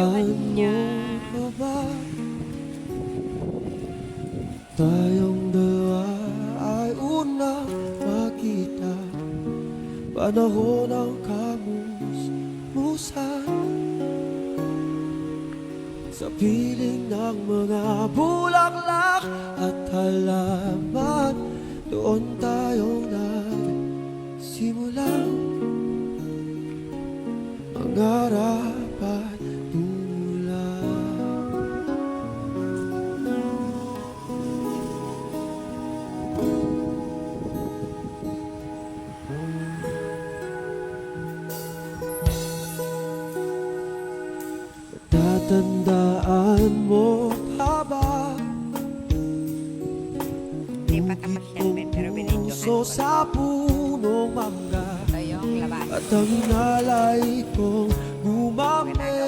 videohan niya. Ba tayong dalawa ay una makita Panahon ng kamus-musan Sa piling ng mga bulaklak at halaman Doon tayong nagsimulang Ang araw Tatandaan mo pa ba Hindi pa tamat yan, pero binidyohan Puso ko. sa punong mangga. Ito yung labas. At ang inalay kong gumamela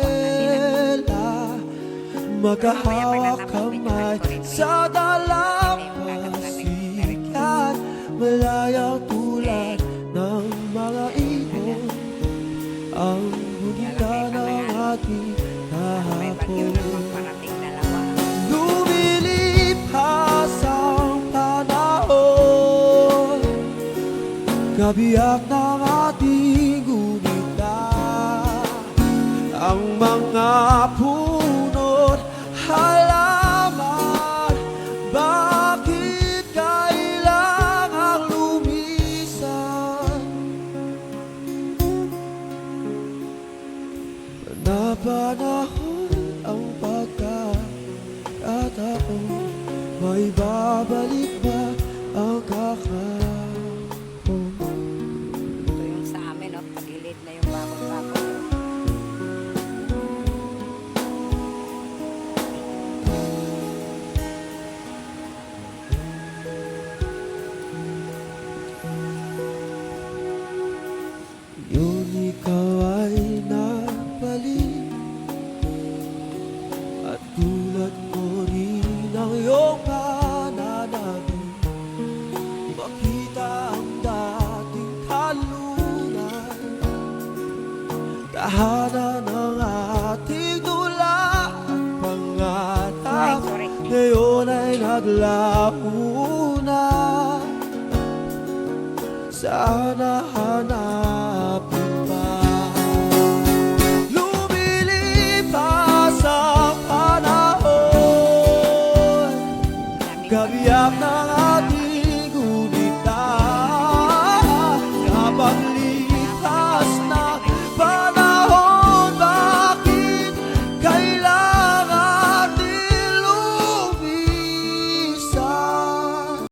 Magkahawak kamay sa dalampasigan Malayang tulad ng mga ibon. Ang gunita ng na kahapon. Lumilipas ang panahon Kabiyak ng panahon ang pagkakataon May babalik ba ang kakapon tulad ko rin ang iyong pananabik Makita ang dating talunan Tahanan ng ating tula. At pangarap. Ngayon ay naglaho na Sana hanap